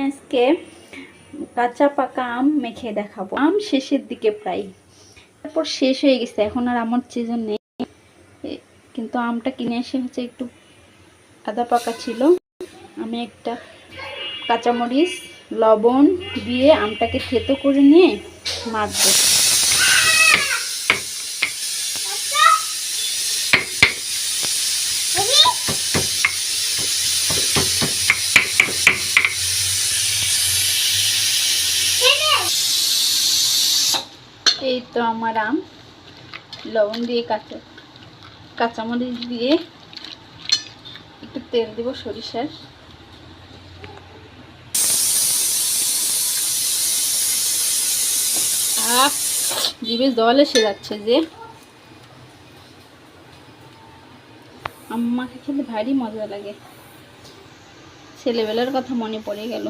আজকে কাঁচা পাকা আম মেখে দেখাবো। আম শেষের দিকে প্রায়। তারপর শেষ হয়ে গেছে, এখন আর আমার সিজন নেই। কিন্তু আমটা কিনে এসে হচ্ছে একটু আদা পাকা ছিল। আমি একটা কাঁচামরিচ, লবণ দিয়ে আমটাকে থেতো করে নিয়ে মাখবো। এই তো আমার আম। লবণ দিয়ে কাঁচা কাঁচামরিচ দিয়ে একটু তেল দিব সরিষার। জিভে জল এসে যাচ্ছে যে। আম্মাকে খেতে ভারী মজা লাগে। ছেলেবেলার কথা মনে পড়ে গেল।